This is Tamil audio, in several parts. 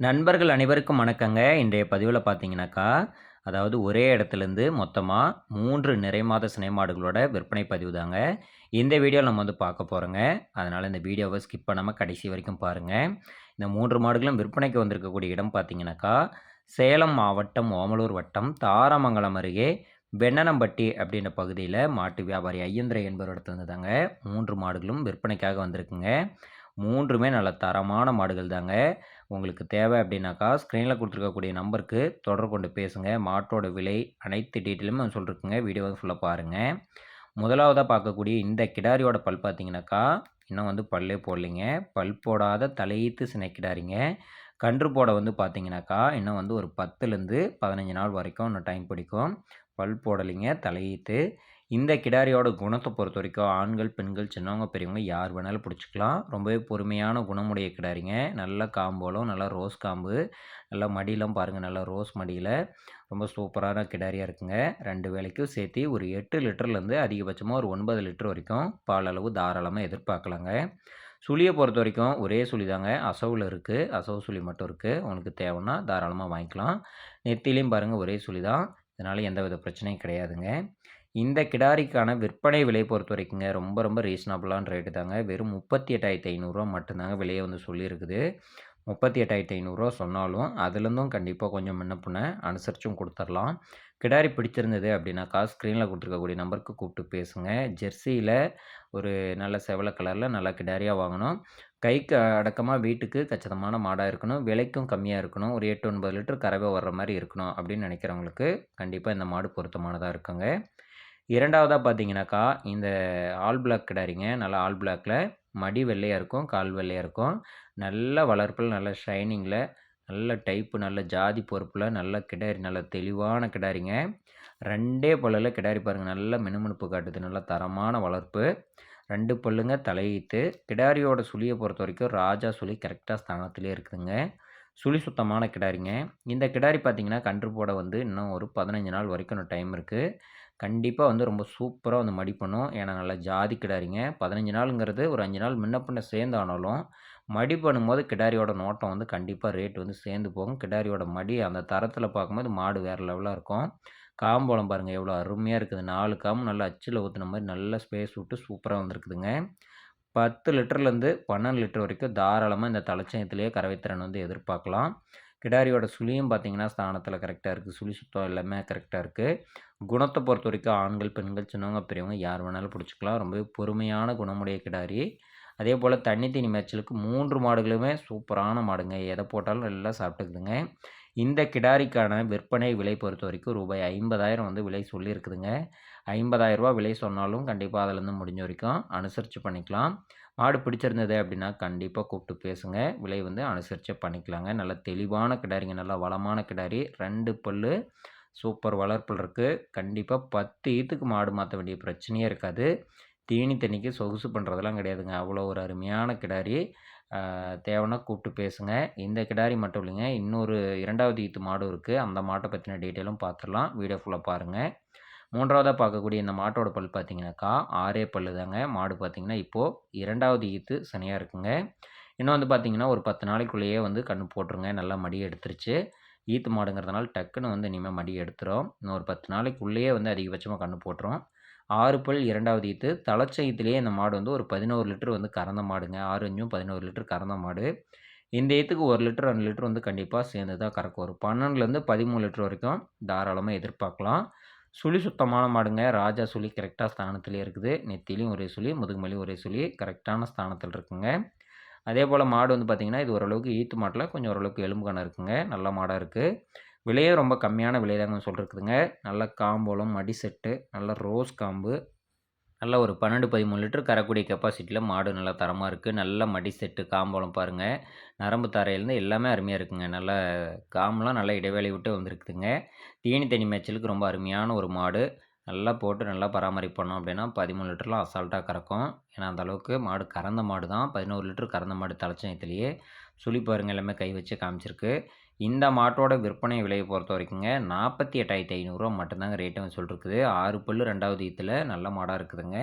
நண்பர்கள் அனைவருக்கும் வணக்கங்க. இன்றைய பதிவில் பார்த்தீங்கன்னாக்கா, அதாவது ஒரே இடத்துலேருந்து மொத்தமாக மூன்று நிறைமாத சினைமாடுகளோட விற்பனை பதிவு தாங்க. இந்த வீடியோவில் நம்ம வந்து பார்க்க போகிறோங்க அதனால் இந்த வீடியோவை ஸ்கிப் பண்ணாமல் கடைசி வரைக்கும் பாருங்கள் இந்த மூன்று மாடுகளும் விற்பனைக்கு வந்திருக்கக்கூடிய இடம் பார்த்தீங்கன்னாக்கா, சேலம் மாவட்டம் ஓமலூர் வட்டம் தாராமங்கலம் அருகே வெண்ணனம்பட்டி அப்படின்ற பகுதியில் மாட்டு வியாபாரி ஐயந்திர என்பவரிடத்துலருந்து தாங்க மூன்று மாடுகளும் விற்பனைக்காக வந்திருக்குங்க. மூன்றுமே நல்ல தரமான மாடுகள் தாங்க. உங்களுக்கு தேவை அப்படின்னாக்கா, ஸ்க்ரீனில் கொடுத்துருக்கக்கூடிய நம்பருக்கு தொடர்பு கொண்டு பேசுங்க. மாட்டோட விலை அனைத்து டீட்டெயிலுமே சொல்லிருக்குங்க. வீடியோவ ஃபுல்லாக பாருங்கள் முதலாவதாக பார்க்கக்கூடிய இந்த கிடாரியோட பல் பார்த்தீங்கன்னாக்கா, இன்னும் வந்து பல்லே போடலைங்க. பல் போடாத தலையீத்து சினை கிடாரிங்க. கன்று போட வந்து பார்த்தீங்கன்னாக்கா, இன்னும் வந்து ஒரு 10லேருந்து 15 நாள் வரைக்கும் இன்னும் டைம் பிடிக்கும். பல் போடலைங்க. தலையீத்து. இந்த கிடாரியோட பொறுத்த வரைக்கும் ஆண்கள், பெண்கள், சின்னவங்க, பெரியவங்க யார் வேணாலும் பிடிச்சிக்கலாம் ரொம்பவே பொறுமையான குணமுடைய கிடாரிங்க. நல்ல காம்போலும் நல்லா ரோஸ் காம்பு. நல்லா மடியெலாம் பாருங்கள் நல்லா ரோஸ் மடியில் ரொம்ப சூப்பரான கிடாரியாக இருக்குங்க. ரெண்டு வேலைக்கும் சேர்த்து ஒரு எட்டு லிட்டர்லேருந்து அதிகபட்சமாக ஒரு ஒன்பது லிட்டர் வரைக்கும் பால் அளவு தாராளமாக எதிர்பார்க்கலாங்க. பொறுத்த வரைக்கும் ஒரே சுழி தாங்க. அசவில் இருக்குது அசவு சுழி மட்டும் இருக்குது உங்களுக்கு தேவைன்னா தாராளமாக வாங்கிக்கலாம். நெத்திலையும் பாருங்க ஒரே சுழி தான். இதனால எந்தவித பிரச்சனையும் கிடையாதுங்க. இந்த கிடாரிக்கான விற்பனை விலை பொறுத்தவரைக்குங்க ரொம்ப ரொம்ப ரீசனபிளான ரேட்டு தாங்க. வெறும் முப்பத்தி எட்டாயிரத்தி ஐநூறுரூவா மட்டும்தாங்க விலையை வந்து சொல்லியிருக்குது. முப்பத்தி எட்டாயிரத்தி ஐநூறுரூவா சொன்னாலும், அதுலேருந்தும் கண்டிப்பாக கொஞ்சம் முன்ன பின்ன அனுசரிச்சும் கொடுத்துர்லாம் கிடாரி பிடிச்சிருந்தது அப்படின்னாக்கா, ஸ்க்ரீனில் கொடுத்துருக்கக்கூடிய நம்பருக்கு கூப்பிட்டு பேசுங்க. ஜெர்சியில் ஒரு நல்ல செவல கலரில் நல்ல கிடாரியாக வாங்கணும். கைக்கு அடக்கமாக வீட்டுக்கு கச்சிதமான மாடாக இருக்கணும். விலைக்கும் கம்மியாக இருக்கணும். ஒரு 8, 9 லிட்டர் கறவை வர்ற மாதிரி இருக்கணும் அப்படின்னு நினைக்கிறவங்களுக்கு கண்டிப்பாக இந்த மாடு பொருத்தமானதாக இருக்குங்க. இரண்டாவதாக பார்த்தீங்கன்னாக்கா, இந்த ஆல் பிளாக் கிடாரிங்க. நல்லா ஆல் பிளாக்கில் மடி வெள்ளையாக இருக்கும். கால் வெள்ளையாக இருக்கும். நல்ல வளர்ப்பில் நல்ல ஷைனிங்கில் நல்ல டைப்பு, நல்ல ஜாதி பொறுப்பில் நல்ல கிடாரி. நல்ல தெளிவான கிடாரிங்க. ரெண்டே பல்லில் கிடாரி பாருங்கள் நல்ல மினுமினுப்பு காட்டுது. நல்ல தரமான வளர்ப்பு. ரெண்டு பல்லுங்க. தலையீத்து. கிடாரியோட சுழியை பொறுத்த வரைக்கும் ராஜா சுழி கரெக்டாக ஸ்தானத்திலே இருக்குதுங்க. சுழி சுத்தமான கிடாரிங்க. இந்த கிடாரி பார்த்திங்கன்னா கன்று போட வந்து இன்னும் ஒரு 15 நாள் வரைக்கும் டைம் இருக்குது கண்டிப்பாக வந்து ரொம்ப சூப்பராக வந்து மடி பண்ணும். ஏன்னா நல்லா ஜாதி கிடாரிங்க. 15 நாளுங்கிறது ஒரு அஞ்சு நாள் முன்ன பின்ன சேர்ந்து ஆனாலும், மடி பண்ணும்போது கிடாரியோட நோட்டம் வந்து கண்டிப்பாக ரேட் வந்து சேர்ந்து போகும். கிடாரியோட மடி அந்த தரத்தில் பார்க்கும்போது மாடு வேறு லெவலாக இருக்கும். காம்பளம் பாருங்கள் எவ்வளோ அருமையாக இருக்குது. நாலு காம்பு நல்லா அச்சில் ஊற்றின மாதிரி நல்லா ஸ்பேஸ் விட்டு சூப்பராக வந்திருக்குதுங்க. 10 லிட்டர்லேருந்து 12 லிட்டர் வரைக்கும் தாராளமாக இந்த தலைச்சயத்திலேயே கறவை வந்து எதிர்பார்க்கலாம். கிடாரியோட சுழியும் பார்த்தீங்கன்னா, ஸ்தானத்தில் கரெக்டாக இருக்குது சுழி சுத்தம் எல்லாமே கரெக்டாக இருக்குது குணத்தை பொறுத்த வரைக்கும் ஆண்கள், பெண்கள், சின்னவங்க, பெரியவங்க யார் வேணாலும் பிடிச்சிக்கலாம் ரொம்பவே பொறுமையான குணமுடைய கிடாரி. அதேபோல தண்ணி தீனி மேய்ச்சலுக்கு மூன்று மாடுகளுமே சூப்பரான மாடுங்க. எதை போட்டாலும் நல்லா சாப்பிட்டுக்குதுங்க. இந்த கிடாரிக்கான விற்பனை விலை பொறுத்த வரைக்கும் ரூபாய் 50,000 வந்து விலை சொல்லியிருக்குதுங்க. ஐம்பதாயிரரூபா விலை சொன்னாலும் கண்டிப்பாக அதுலேருந்து முடிஞ்ச வரைக்கும் அனுசரித்து பண்ணிக்கலாம். மாடு பிடிச்சிருந்தது அப்படின்னா கண்டிப்பாக கூப்பிட்டு பேசுங்க. விலை வந்து அனுசரித்து பண்ணிக்கலாங்க. நல்ல தெளிவான கிடாரிங்க. நல்ல வளமான கிடாரி. 2 பல்லு. சூப்பர் வளர்ப்பில் இருக்குது கண்டிப்பாக பத்து ஈத்துக்கு மாடு மாற்ற வேண்டிய பிரச்சனையே இருக்காது. தீனி தண்ணிக்கு சொகுசு பண்ணுறதெல்லாம் கிடையாதுங்க. அவ்வளோ ஒரு அருமையான கிடாரி. தேவைன்னா கூப்பிட்டு பேசுங்க. இந்த கிடாரி மட்டும் இல்லைங்க. இன்னொரு இரண்டாவது ஈத்து மாடும் இருக்குது அந்த மாட்டை பற்றின டீட்டெயிலும் பார்த்துடலாம் வீடியோ ஃபுல்லாக பாருங்கள் மூன்றாவதாக பார்க்கக்கூடிய இந்த மாட்டோட பல் பார்த்தீங்கன்னாக்கா, 6 பல்லு தாங்க. மாடு பார்த்தீங்கன்னா, இப்போது இரண்டாவது ஈத்து சனியாக இருக்குங்க. இன்னும் வந்து பார்த்தீங்கன்னா, ஒரு 10 நாளைக்குள்ளேயே வந்து கன்று போட்டுருங்க. நல்லா மடி எடுத்துருச்சு. ஈத்து மாடுங்கிறதுனால டக்குன்னு வந்து இனிமேல் மடி எடுத்துரும். இன்னும் ஒரு 10 நாளைக்குள்ளேயே வந்து அதிகபட்சமாக கன்று போட்டுரும். ஆறு பல் இரண்டாவது ஈத்து. தலைச்சயத்திலேயே இந்த மாடு வந்து ஒரு 11 லிட்டர் வந்து கறந்த மாடுங்க. 6 5ம் 11 லிட்டர் கறந்த மாடு. இந்த ஈத்துக்கு ஒரு லிட்டர், ரெண்டு லிட்டர் வந்து கண்டிப்பாக சேர்ந்து தான் கறக்கும். ஒரு 12லேருந்து 13 லிட்டர் வரைக்கும் தாராளமாக எதிர்பார்க்கலாம். சுழி சுத்தமான மாடுங்க. ராஜா சுழி கரெக்டாக ஸ்தானத்துலேயே இருக்குது. நெத்திலையும் ஒரே சுழி, முதுகுமலையும் ஒரே சுழி கரெக்டான ஸ்தானத்தில் இருக்குங்க. அதேபோல மாடு வந்து பார்த்திங்கன்னா இது ஓரளவுக்கு ஈத்து மாட்டில் கொஞ்சம் ஓரளவுக்கு எலும்பு கணம் இருக்குங்க. நல்ல மாடாக இருக்குது விலையும் ரொம்ப கம்மியான விலை தாங்க சொல்லிருக்குதுங்க நல்ல காம்போலம், மடி செட்டு, நல்ல ரோஸ் காம்பு. நல்ல ஒரு 12, 13 லிட்டர் கரக்கூடிய கெப்பாசிட்டியில் மாடு நல்லா தரமாக இருக்குது நல்ல மடி செட்டு, காம்பளம் பாருங்கள் நரம்பு தரையிலேருந்து எல்லாமே அருமையாக இருக்குங்க. நல்ல காம்பெலாம் நல்ல இடைவேளை விட்டு வந்திருக்குதுங்க. தீனி தனி மேய்ச்சலுக்கு ரொம்ப அருமையான ஒரு மாடு. நல்லா போட்டு நல்லா பராமரிப்பு பண்ணோம் அப்படின்னா, 13 லிட்டர்லாம் அசால்ட்டாக கறக்கும். ஏன்னா அந்த அளவுக்கு மாடு கறந்த மாடு தான். 11 லிட்டர் கறந்த மாடு தலைச்சயத்திலேயே. சுழி பாருங்கள் எல்லாமே கை வச்சு காமிச்சிருக்கு. இந்த மாட்டோட விற்பனை விலையை பொறுத்த வரைக்குங்க நாற்பத்தி எட்டாயிரத்தி ஐநூறுரூவா மட்டும்தாங்க ரேட்டு வந்து சொல்லிருக்குது. ஆறு பல்லு ரெண்டாவது இதில் நல்ல மாடாக இருக்குதுங்க.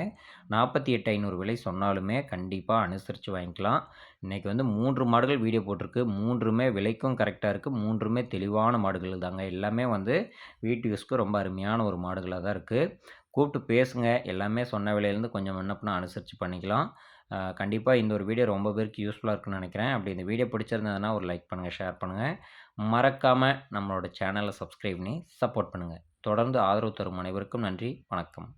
நாற்பத்தி எட்டு ஐநூறு விலை சொன்னாலுமே கண்டிப்பாக அனுசரித்து வாங்கிக்கலாம். இன்றைக்கி வந்து மூன்று மாடுகள் வீடியோ போட்டிருக்கு. மூன்றுமே விலைக்கும் கரெக்டாக இருக்குது மூன்றுமே தெளிவான மாடுகள் தாங்க. எல்லாமே வந்து வீட்டு யூஸ்க்கு ரொம்ப அருமையான ஒரு மாடுகளாக தான் இருக்குது கூப்பிட்டு பேசுங்க. எல்லாமே சொன்ன விலையிலேருந்து கொஞ்சம் முன்னப்பினா அனுசரித்து பண்ணிக்கலாம். கண்டிப்பாக இந்த ஒரு வீடியோ ரொம்ப பேருக்கு யூஸ்ஃபுல்லாக இருக்குன்னு நினைக்கிறேன். அப்படி இந்த வீடியோ பிடிச்சிருந்ததுன்னா ஒரு லைக் பண்ணுங்கள் ஷேர் பண்ணுங்கள் மறக்காமல் நம்மளோட சேனலை சப்ஸ்கிரைப் பண்ணி சப்போர்ட் பண்ணுங்கள் தொடர்ந்து ஆதரவு தரும் அனைவருக்கும் நன்றி வணக்கம்.